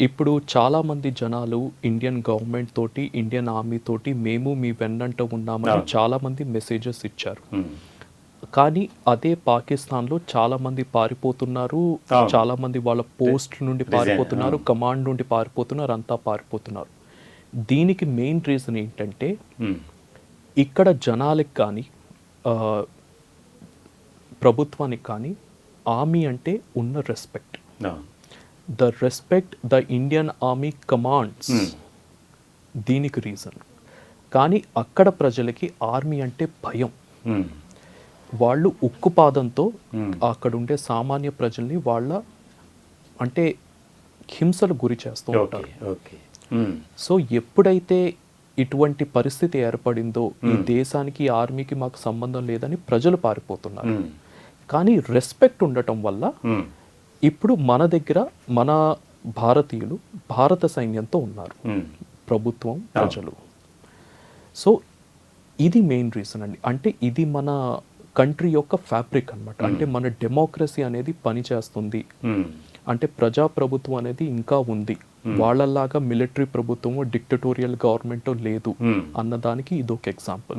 ఇప్పుడు చాలామంది జనాలు ఇండియన్ గవర్నమెంట్ తోటి ఇండియన్ ఆర్మీ తోటి మేము మీ వెన్నంట ఉన్నామని. చాలామంది మెసేజెస్ ఇచ్చారు. కానీ అదే పాకిస్తాన్లో చాలామంది పారిపోతున్నారు. చాలామంది వాళ్ళ పోస్ట్ నుండి పారిపోతున్నారు. కమాండ్ నుండి పారిపోతున్నారు అంతా పారిపోతున్నారు దీనికి మెయిన్ రీజన్ ఏంటంటే. ఇక్కడ జనాలకు కానీ ప్రభుత్వానికి కానీ ఆర్మీ అంటే ఉన్న respect. The respect the Indian army commands Hmm. దీనికి రీజన్ కానీ అక్కడ ప్రజలకి ఆర్మీ అంటే భయం ఉమ్. వాళ్ళు ఉక్కుపాదంతో Hmm. అక్కడ ఉండే సామాన్య ప్రజల్ని వాళ్ళ అంటే హింసలు గురి చేస్తూ ఉంటారు. సో ఎప్పుడైతే ఇటువంటి పరిస్థితి ఏర్పడిందో ఈ Hmm. దేశానికి ఆర్మీకి మాకు సంబంధం లేదని ప్రజలు పారిపోతున్నారు. కానీ రెస్పెక్ట్ ఉండటం వల్ల. ఇప్పుడు మన దగ్గర మన భారతీయులు భారత సైన్యంతో ఉన్నారు. ప్రభుత్వం ప్రజలు. సో ఇది మెయిన్ రీజన్ అండి. అంటే ఇది మన కంట్రీ యొక్క ఫ్యాబ్రిక్ అన్నమాట. అంటే మన డెమోక్రసీ అనేది పనిచేస్తుంది. అంటే ప్రజా ప్రభుత్వం అనేది ఇంకా ఉంది. వాళ్ళలాగా మిలిటరీ ప్రభుత్వము డిక్టటోరియల్ గవర్నమెంట్ లేదు. అన్నదానికి ఇదొక ఎగ్జాంపుల్.